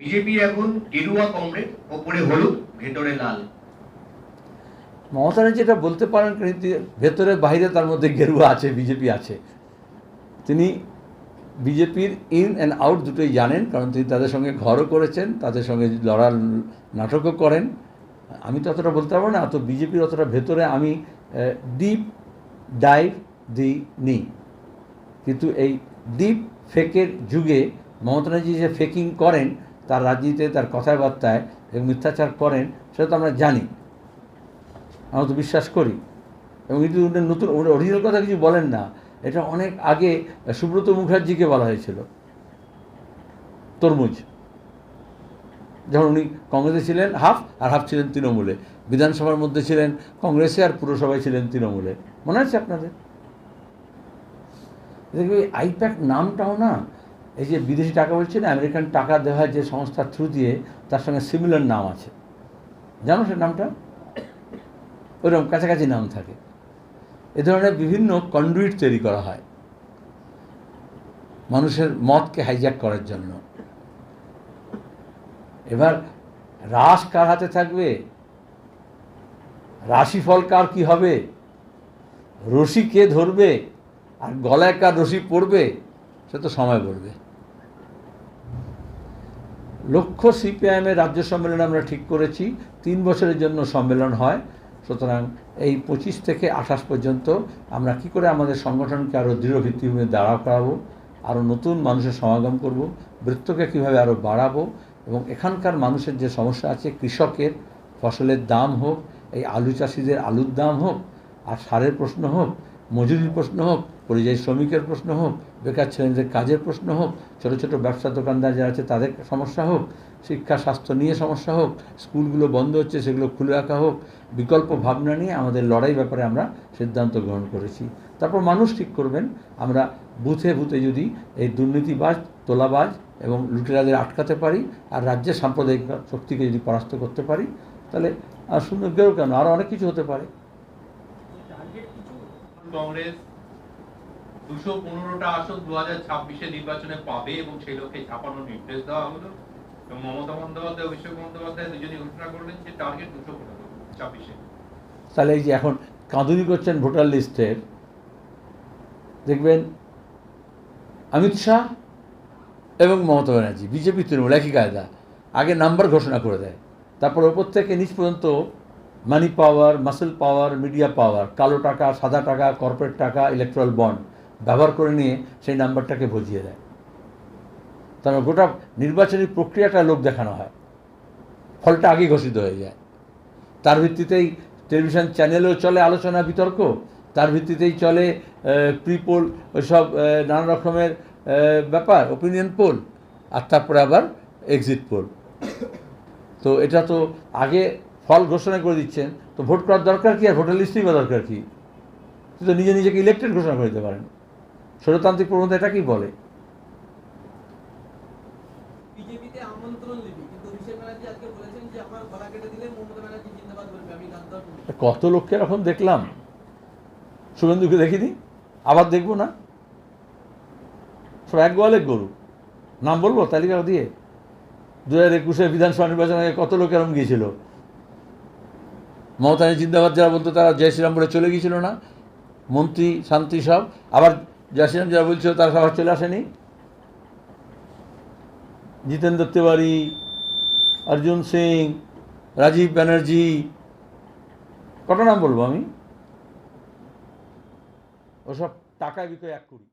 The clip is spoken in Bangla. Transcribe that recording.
বিজেপি এখন গেরুয়া কংগ্রেস, ওপরে হলুদ, ভেতরে লাল। মমতা ব্যানার্জি এটা বলতে পারেন ভেতরে বাইরে তার মধ্যে গেরুয়া আছে, বিজেপি আছে। তিনি বিজেপির ইন অ্যান্ড আউট দুটোই জানেন, কারণ তিনি তাদের সঙ্গে ঘরও করেছেন, তাদের সঙ্গে লড়ার নাটকও করেন। আমি তো অতটা বলতে পারব না, অত বিজেপির অতটা ভেতরে আমি ডিপ ডাইভ দি নি কিন্তু এই ডিপ ফেকের যুগে মমতা যে ফেকিং করেন তার রাজনীতিতে, তার কথাবার্তায় এবং মিথ্যাচার করেন, সেটা তো আমরা জানি। আমরা তো বিশ্বাস করি। এবং কিন্তু উনি নতুন অরিজিনাল কথা কিছু বলেন না। এটা অনেক আগে সুব্রত মুখার্জিকে বলা হয়েছিল। তরমুজ। যখন উনি কংগ্রেসে ছিলেন, হাফ, আর হাফ ছিলেন তৃণমূলে। বিধানসভার মধ্যে ছিলেন কংগ্রেসে, আর পুরসভায় ছিলেন তৃণমূলে। মনে আছে আপনাদের? দেখবে, আইপ্যাক নামটাও না এই যে বিদেশি টাকা বলছে না আমেরিকান টাকা দেওয়া হয় যে সংস্থার থ্রু দিয়ে, তার সঙ্গে সিমিলার নাম আছে। জানো সে নামটা? ওরকম কাছাকাছি নাম থাকে। এ ধরনের বিভিন্ন কন্ডুইট তৈরি করা হয়। মানুষের মতকে হাইজ্যাক করার জন্য। এবার রাস কার হাতে থাকবে? রাশিফল কার কি হবে? রশি কে ধরবে? আর গলায় কার রশি পড়বে? সে তো সময় পড়বে লক্ষ্য সিপিআইএমের রাজ্য সম্মেলন আমরা ঠিক করেছি। তিন বছরের জন্য সম্মেলন হয়। সুতরাং এই পঁচিশ থেকে আঠাশ পর্যন্ত আমরা কি করে আমাদের সংগঠনকে আরও দৃঢ় ভিত্তিভূমি দাঁড়া করাবো আরও নতুন মানুষের সমাগম করব, বৃত্তকে কীভাবে আরও বাড়াবো এবং এখানকার মানুষের যে সমস্যা আছে, কৃষকের, ফসলের দাম হোক, এই আলু চাষিদের আলুর দাম হোক, আর সারের প্রশ্ন হোক, মজুরির প্রশ্ন হোক পরিযায়ী শ্রমিকের প্রশ্ন হোক, বেকার ছেলেদের কাজের প্রশ্ন হোক, ছোটো ছোটো ব্যবসা দোকানদার যারা আছে তাদের সমস্যা হোক, শিক্ষা, স্বাস্থ্য নিয়ে সমস্যা হোক, স্কুলগুলো বন্ধ হচ্ছে সেগুলো খুলে রাখা হোক, বিকল্প ভাবনা নিয়ে আমাদের লড়াই ব্যাপারে আমরা সিদ্ধান্ত গ্রহণ করেছি। তারপর মানুষ ঠিক করবেন, আমরা বুথে বুথে যদি এই দুর্নীতিবাজ, তোলাবাজ এবং লুটেরাদের আটকাতে পারি আর রাজ্যের সাম্প্রদায়িক শক্তিকে যদি পরাস্ত করতে পারি, তাহলে আর সুন্দর গেরো কেন? আরও অনেক কিছু হতে পারে। কংগ্রেস দুশো পনেরোটা আসন দু হাজার নির্বাচনে পাবে এবং সেই লক্ষ্যে ছাপানোর নির্দেশ দেওয়া হলো। মমতা বন্দ্যোপাধ্যায়, অভিষেক বন্দ্যোপাধ্যায় দুজনই ঘোষণা করলেন যে টার্গেট দুশো তাহলে এই যে এখন কাঁদুনি করছেন ভোটার লিস্টের, দেখবেন অমিত শাহ এবং মমতা ব্যানার্জি, বিজেপি, তৃণমূল, একই কায়দা, আগে নাম্বার ঘোষণা করে দেয়। তারপর ওপর থেকে নিচ পর্যন্ত মানি পাওয়ার মাসেল পাওয়ার মিডিয়া পাওয়ার কালো টাকা, সাদা টাকা কর্পোরেট টাকা ইলেকট্রাল বন্ড ব্যবহার করে নিয়ে সেই নাম্বারটাকে বুঝিয়ে দেয়। তারপর গোটা নির্বাচনী প্রক্রিয়াটা লোক দেখানো হয়। ফলটা আগেই ঘোষিত হয়ে যায়। তার ভিত্তিতেই টেলিভিশন চ্যানেলেও চলে আলোচনা বিতর্ক, তার ভিত্তিতেই চলে প্রি পোল ওইসব নানা রকমের ব্যাপার ওপিনিয়ন পোল আর তারপরে আবার এক্সিট পোল তো এটা তো আগে ফল ঘোষণা করে দিচ্ছেন, তো ভোট করার দরকার কি আর ভোটার লিস্টই বা দরকার কি? কিন্তু নিজে নিজেকে ইলেক্টেড ঘোষণা করে দিতে পারেন। স্বরতান্ত্রিক প্রবণতা এটা কি বলে। কত লোককে এরকম দেখলাম? শুভেন্দুকে দেখিনি? আবার দেখব না? সব এক গোয়ালে গরু। নাম বলব? তালিকা দিয়ে। দু হাজার একুশে বিধানসভা নির্বাচন আগে কত লোক এরম গিয়েছিল? মমতা জিন্দাবাদ যারা বলতো তারা জয় শ্রীরাম বলে চলে গিয়েছিল না? মন্ত্রী শান্তি সব। আবার জয় যা বলছিল তার সবার চলে আসেনি। জিতেন্দ্র তিওয়ারি, অর্জুন সিং, রাজীব ব্যানার্জি, কটা নাম বলব আমি? ওসব টাকায় বিক্রয় এক করি